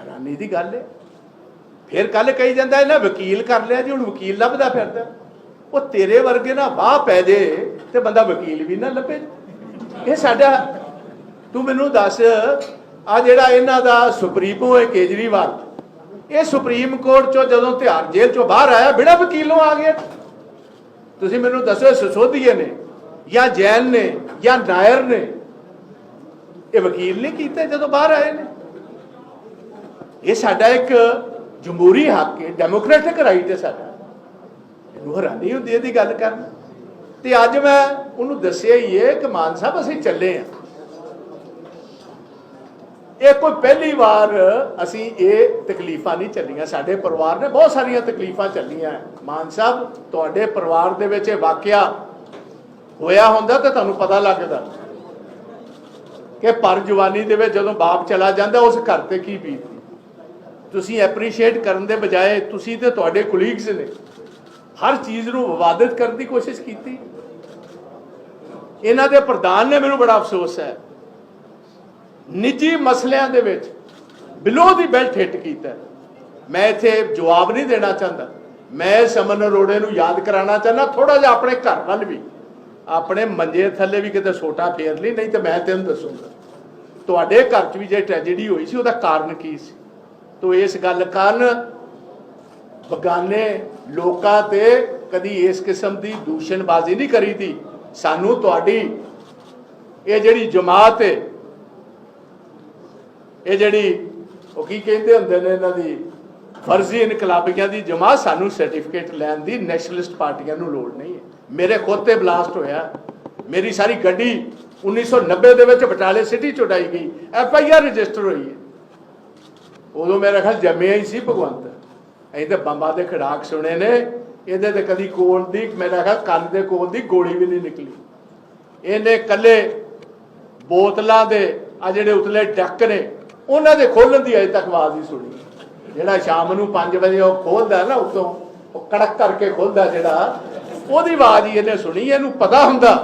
ਹੈਰਾਨੀ ਦੀ ਗੱਲ ਹੈ ਫਿਰ ਕੱਲ ਕਹੀ ਜਾਂਦਾ ਇਹਨਾਂ ਵਕੀਲ ਕਰ ਲਿਆ ਜੀ, ਹੁਣ ਵਕੀਲ ਲੱਭਦਾ ਫਿਰਦਾ ਉਹ ਤੇਰੇ ਵਰਗੇ ਨਾ ਵਾਹ ਪੈ ਜੇ ਤੇ ਬੰਦਾ ਵਕੀਲ ਵੀ ਨਾ ਲੱਭੇ। ਇਹ ਸਾਡਾ, ਤੂੰ ਮੈਨੂੰ ਦੱਸ, ਆ ਜਿਹੜਾ ਇਹਨਾਂ ਦਾ ਸੁਪਰੀਮੋ ਹੈ ਕੇਜਰੀਵਾਲ, ਇਹ ਸੁਪਰੀਮ ਕੋਰਟ ਚੋਂ ਜਦੋਂ ਤਿਹਾੜ ਜੇਲ੍ਹ ਚੋਂ ਬਾਹਰ ਆਇਆ, ਬਿਨਾਂ ਵਕੀਲੋਂ ਆ ਗਿਆ। ਤੁਸੀਂ ਮੈਨੂੰ ਦੱਸੋ ਸਸੋਦੀਏ ਨੇ, ਜਾਂ ਜੈਨ ਨੇ, ਜਾਂ ਨਾਇਰ ਨੇ? ਇਹ ਵਕੀਲ ਨਹੀਂ ਕੀਤੇ ਜਦੋਂ ਬਾਹਰ ਆਏ ਨੇ। ਇਹ ਸਾਡਾ ਇੱਕ ਜਮਹੂਰੀ ਹੱਕ ਹੈ ਡੈਮੋਕ੍ਰੈਟਿਕ ਰਾਈਟ ਹੈ ਸਾਡਾ। ਇਹਨੂੰ ਹੈਰਾਨੀ ਹੁੰਦੀ ਇਹਦੀ ਗੱਲ ਕਰਨ। ਤੇ ਅੱਜ ਮੈਂ ਉਹਨੂੰ ਦੱਸਿਆ ਹੀ ਹੈ ਕਿ ਮਾਨ ਸਾਹਿਬ, ਅਸੀਂ ਚੱਲੇ ਆ ਇਹ ਕੋਈ ਪਹਿਲੀ ਵਾਰ ਅਸੀਂ ਇਹ ਤਕਲੀਫਾਂ ਨਹੀਂ ਚੱਲੀਆਂ। ਸਾਡੇ ਪਰਿਵਾਰ ਨੇ ਬਹੁਤ ਸਾਰੀਆਂ ਤਕਲੀਫਾਂ ਚੱਲੀਆਂ। ਮਾਨ ਸਾਹਿਬ, ਤੁਹਾਡੇ ਪਰਿਵਾਰ ਦੇ ਵਿੱਚ ਇਹ ਵਾਕਿਆ ਹੋਇਆ ਹੁੰਦਾ ਤਾਂ ਤੁਹਾਨੂੰ ਪਤਾ ਲੱਗਦਾ ਕਿ ਪਰ ਜਵਾਨੀ ਦੇ ਵਿੱਚ ਜਦੋਂ ਬਾਪ ਚਲਾ ਜਾਂਦਾ, ਉਸ ਘਰ ਤੇ ਕੀ ਬੀਤਦੀ? ਤੁਸੀਂ ਐਪਰੀਸ਼ੀਏਟ ਕਰਨ ਦੇ ਬਜਾਏ ਤੁਸੀਂ ਤੇ ਤੁਹਾਡੇ ਕੁਲੀਗਸ ਨੇ ਹਰ ਚੀਜ਼ ਨੂੰ ਵਿਵਾਦਿਤ ਕਰਨ ਦੀ ਕੋਸ਼ਿਸ਼ ਕੀਤੀ। ਇਹਨਾਂ ਦੇ ਪ੍ਰਧਾਨ ਨੇ ਮੈਨੂੰ ਬੜਾ ਅਫਸੋਸ ਹੈ। ਨਿੱਜੀ ਮਸਲਿਆਂ ਦੇ ਵਿੱਚ ਬਿਲੋ ਦੀ ਬੈਲਟ ਹਿੱਟ ਕੀਤਾ। ਮੈਂ ਇੱਥੇ ਜਵਾਬ ਨਹੀਂ ਦੇਣਾ ਚਾਹੁੰਦਾ। ਮੈਂ ਸਮਨ ਅਰੋੜੇ ਨੂੰ ਯਾਦ ਕਰਾਉਣਾ ਚਾਹੁੰਦਾ ਥੋੜਾ ਜਿਹਾ ਆਪਣੇ ਘਰ ਵੱਲ ਵੀ। ਆਪਣੇ ਮੰਜੇ ਥੱਲੇ ਵੀ ਕਿਤੇ ਛੋਟਾ ਫੇਰ ਲਈ, ਨਹੀਂ ਤੇ ਮੈਂ ਤੈਨੂੰ ਦੱਸੂਗਾ। ਤੁਹਾਡੇ ਘਰ 'ਚ ਵੀ ਜੇ ਟ੍ਰੈਜੇਡੀ ਹੋਈ ਸੀ, ਉਹਦਾ ਕਾਰਨ ਕੀ ਸੀ? ਤੋ ਇਸ ਗੱਲ ਕਾਰਨ ਬਗਾਨੇ ਲੋਕਾਂ ਤੇ ਕਦੀ ਇਸ ਕਿਸਮ ਦੀ ਦੂਸ਼ਣਬਾਜ਼ੀ ਨਹੀਂ ਕਰੀ ਤੀ ਸਾਨੂੰ ਤੁਹਾਡੀ ਇਹ ਜਿਹੜੀ ਜਮਾਤ ਹੈ, ਇਹ ਜਿਹੜੀ ਉਹ ਕੀ ਕਹਿੰਦੇ ਹੁੰਦੇ ਨੇ ਇਹਨਾਂ ਦੀ, ਫਰਜ਼ੀ ਇਨਕਲਾਬੀਆਂ ਦੀ ਜਮਾਤ ਸਾਨੂੰ ਸਰਟੀਫਿਕੇਟ ਲੈਣ ਦੀ ਨੈਸ਼ਨਲਿਸਟ ਪਾਰਟੀਆਂ ਨੂੰ ਲੋੜ ਨਹੀਂ ਹੈ। ਮੇਰੇ ਖੁਦ ਤੇ ਬਲਾਸਟ ਹੋਇਆ। ਮੇਰੀ ਸਾਰੀ ਗੱਡੀ 1990 ਦੇ ਵਿੱਚ ਬਟਾਲੇ ਸਿਟੀ ਚ ਉਡਾਈ ਗਈ। ਐਫ ਆਈ ਆਰ ਰਜਿਸਟਰ ਹੋਈ ਹੈ। ਉਦੋਂ ਮੇਰਾ ਖਿਆਲ ਜੰਮਿਆ ਹੀ ਸੀ ਭਗਵੰਤ। ਅਸੀਂ ਤਾਂ ਬੰਬਾਂ ਦੇ ਖੜਾਕ ਸੁਣੇ ਨੇ ਇਹਦੇ ਤੇ ਕਦੀ ਕੋਲ ਦੀ ਮੇਰਾ ਖਿਆਲ ਕੰਨ ਦੇ ਕੋਲ ਦੀ ਗੋਲੀ ਵੀ ਨਹੀਂ ਨਿਕਲੀ। ਇਹਨੇ ਕੱਲੇ ਬੋਤਲਾਂ ਦੇ, ਆ ਜਿਹੜੇ ਉਤਲੇ ਡੱਕ ਨੇ, ਉਹਨਾਂ ਦੇ ਖੋਲਣ ਦੀ ਅਜੇ ਤੱਕ ਆਵਾਜ਼ ਨਹੀਂ ਸੁਣੀ। ਜਿਹੜਾ ਸ਼ਾਮ ਨੂੰ 5 ਵਜੇ ਉਹ ਖੋਲਦਾ ਨਾ ਉਤੋਂ, ਉਹ ਕੜਕ ਕਰਕੇ ਖੋਲਦਾ ਜਿਹੜਾ, ਉਹਦੀ ਆਵਾਜ਼ ਹੀ ਇਹਨੇ ਸੁਣੀ, ਇਹਨੂੰ ਪਤਾ ਹੁੰਦਾ।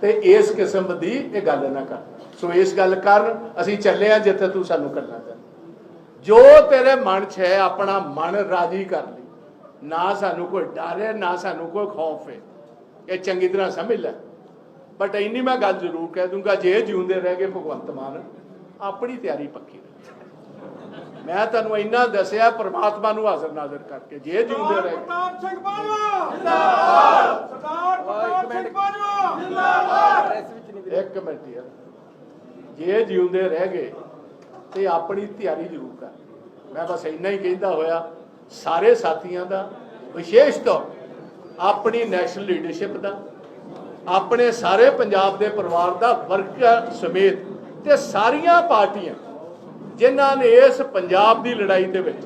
ਤੇ ਇਸ ਕਿਸਮ ਦੀ ਇਹ ਗੱਲ ਨਾ ਕਰ। ਸੋ ਇਸ ਗੱਲ ਕਾਰਨ ਅਸੀਂ ਚੱਲੇ ਆ ਜਿੱਥੇ ਤੂੰ ਸਾਨੂੰ ਕਰਨਾ ਚਾਹ ਜੋ ਤੇਰੇ ਮਨ 'ਚ ਹੈ ਆਪਣਾ ਮਨ ਰਾਜੀ ਕਰ ਲਈ। ਨਾ ਸਾਨੂੰ ਕੋਈ ਡਰ ਹੈ ਨਾ ਸਾਨੂੰ ਕੋਈ ਖੌਫ ਹੈ। ਇਹ ਚੰਗੀ ਤਰ੍ਹਾਂ ਸਮਝ ਲੈ। ਬਟ ਇੰਨੀ ਮੈਂ ਗੱਲ ਜ਼ਰੂਰ ਕਹਿ ਦੂੰਗਾ ਜੇ ਜਿਉਂਦੇ ਰਹਿ ਗਏ ਭਗਵੰਤ ਮਾਨ ਆਪਣੀ ਤਿਆਰੀ ਪੱਕੀ ਮੈਂ ਤੁਹਾਨੂੰ ਇੰਨਾ ਦੱਸਿਆ ਪ੍ਰਮਾਤਮਾ ਨੂੰ ਹਾਜ਼ਰ ਨਾਜ਼ਰ ਕਰਕੇ। ਜੇ ਜਿਉਂਦੇ ਰਹਿ ਗਏ ਪ੍ਰਤਾਪ ਸਿੰਘ ਬਾਜਵਾ! ਜਿੰਦਾਬਾਦ ਸਰਦਾਰ ਪ੍ਰਤਾਪ ਸਿੰਘ ਬਾਜਵਾ! ਜਿੰਦਾਬਾਦ! ਇੱਕ ਮਿੰਟ ਯਾਰ। ਜੇ ਜਿਉਂਦੇ ਰਹਿ ਗਏ ਤੇ ਆਪਣੀ ਤਿਆਰੀ ਜ਼ਰੂਰ ਕਰ। ਮੈਂ ਬਸ ਇੰਨਾ ਹੀ ਕਹਿੰਦਾ ਹੋਇਆ, ਸਾਰੇ ਸਾਥੀਆਂ ਦਾ, ਵਿਸ਼ੇਸ਼ ਤੌਰ ਆਪਣੀ ਨੈਸ਼ਨਲ ਲੀਡਰਸ਼ਿਪ ਦਾ, ਆਪਣੇ ਸਾਰੇ ਪੰਜਾਬ ਦੇ ਪਰਿਵਾਰ ਦਾ ਵਰਕਰ ਸਮੇਤ ਤੇ ਸਾਰੀਆਂ ਪਾਰਟੀਆਂ ਜਿਨ੍ਹਾਂ ਨੇ ਇਸ ਪੰਜਾਬ ਦੀ ਲੜਾਈ ਦੇ ਵਿੱਚ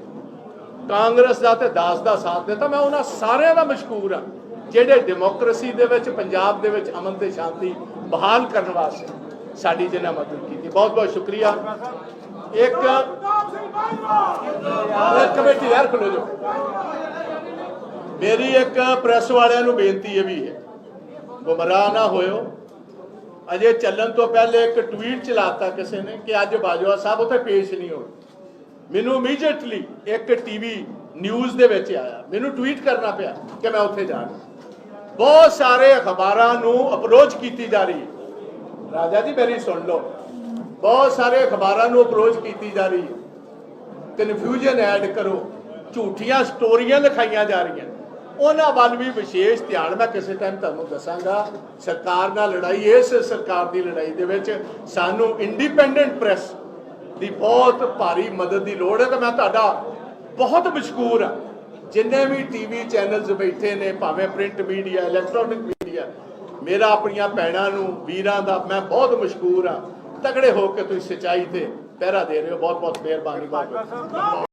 ਕਾਂਗਰਸ ਦਾ ਤੇ ਦਾਸ ਦਾ ਸਾਥ ਦਿੱਤਾ, ਮੈਂ ਉਹਨਾਂ ਸਾਰਿਆਂ ਦਾ ਮਸ਼ਕੂਰ ਹਾਂ, ਜਿਹੜੇ ਡੈਮੋਕ੍ਰੇਸੀ ਦੇ ਵਿੱਚ, ਪੰਜਾਬ ਦੇ ਵਿੱਚ ਅਮਨ ਤੇ ਸ਼ਾਂਤੀ ਬਹਾਲ ਕਰਨ ਵਾਸਤੇ ਸਾਡੀ ਜਿਨ੍ਹਾਂ ਮਦਦ ਕੀਤੀ। ਬਹੁਤ ਬਹੁਤ ਸ਼ੁਕਰੀਆ। ਇੱਕ ਇੱਕ ਕਮੇਟੀ ਯਾਰ ਖਲੋ ਜੋ ਮੇਰੀ ਇੱਕ ਪ੍ਰੈਸ ਵਾਲਿਆਂ ਨੂੰ ਬੇਨਤੀ ਇਹ ਵੀ ਹੈ, ਗੁੰਮਰਾਹ ਨਾ ਹੋਇਓ। ਅਜੇ ਚੱਲਣ ਤੋਂ ਪਹਿਲੇ ਇੱਕ ਟਵੀਟ ਚਲਾਤਾ ਕਿਸੇ ਨੇ ਕਿ ਅੱਜ ਬਾਜਵਾ ਸਾਹਿਬ ਉੱਥੇ ਪੇਸ਼ ਨਹੀਂ ਹੋਏ। ਮੈਨੂੰ ਇਮੀਡੀਏਟਲੀ ਇੱਕ ਟੀਵੀ ਨਿਊਜ਼ ਦੇ ਵਿੱਚ ਆਇਆ। ਮੈਨੂੰ ਟਵੀਟ ਕਰਨਾ ਪਿਆ ਕਿ ਮੈਂ ਉੱਥੇ ਜਾਣਾ ਬਹੁਤ ਸਾਰੇ ਅਖਬਾਰਾਂ ਨੂੰ ਅਪਰੋਚ ਕੀਤੀ ਜਾ ਰਹੀ ਹੈ। ਰਾਜਾ ਜੀ ਮੇਰੀ ਸੁਣ ਲਓ। ਬਹੁਤ ਸਾਰੇ ਅਖਬਾਰਾਂ ਨੂੰ ਅਪਰੋਚ ਕੀਤੀ ਜਾ ਰਹੀ ਹੈ। ਕਨਫਿਊਜ਼ਨ ਐਡ ਕਰੋ। ਝੂਠੀਆਂ ਸਟੋਰੀਆਂ ਲਿਖਾਈਆਂ ਜਾ ਰਹੀਆਂ। ਉਹਨਾਂ ਵੱਲ ਵੀ ਵਿਸ਼ੇਸ਼ ਧਿਆਨ ਮੈਂ ਕਿਸੇ ਟਾਈਮ ਤੁਹਾਨੂੰ ਦੱਸਾਂਗਾ। ਸਰਕਾਰ ਨਾਲ ਲੜਾਈ, ਇਸ ਸਰਕਾਰ ਦੀ ਲੜਾਈ ਦੇ ਵਿੱਚ ਸਾਨੂੰ ਇੰਡੀਪੈਂਡੈਂਟ ਪ੍ਰੈਸ ਦੀ ਬਹੁਤ ਭਾਰੀ ਮਦਦ ਦੀ ਲੋੜ ਹੈ ਤੇ ਮੈਂ ਤੁਹਾਡਾ ਬਹੁਤ ਮਸ਼ਕੂਰ ਹਾਂ। ਜਿੰਨੇ ਵੀ ਟੀਵੀ ਚੈਨਲਸ ਬੈਠੇ ਨੇ, ਭਾਵੇਂ ਪ੍ਰਿੰਟ ਮੀਡੀਆ ਇਲੈਕਟ੍ਰੋਨਿਕ ਮੀਡੀਆ ਮੇਰਾ ਆਪਣੀਆਂ ਭੈਣਾਂ ਨੂੰ, ਵੀਰਾਂ ਦਾ ਮੈਂ ਬਹੁਤ ਮਸ਼ਕੂਰ ਹਾਂ। ਤਗੜੇ ਹੋ ਕੇ ਤੁਸੀਂ ਸਚਾਈ ਤੇ ਪਹਿਰਾ ਦੇ ਰਹੇ ਹੋ। ਬਹੁਤ ਬਹੁਤ ਮਿਹਰਬਾਨੀ ਬਹੁਤ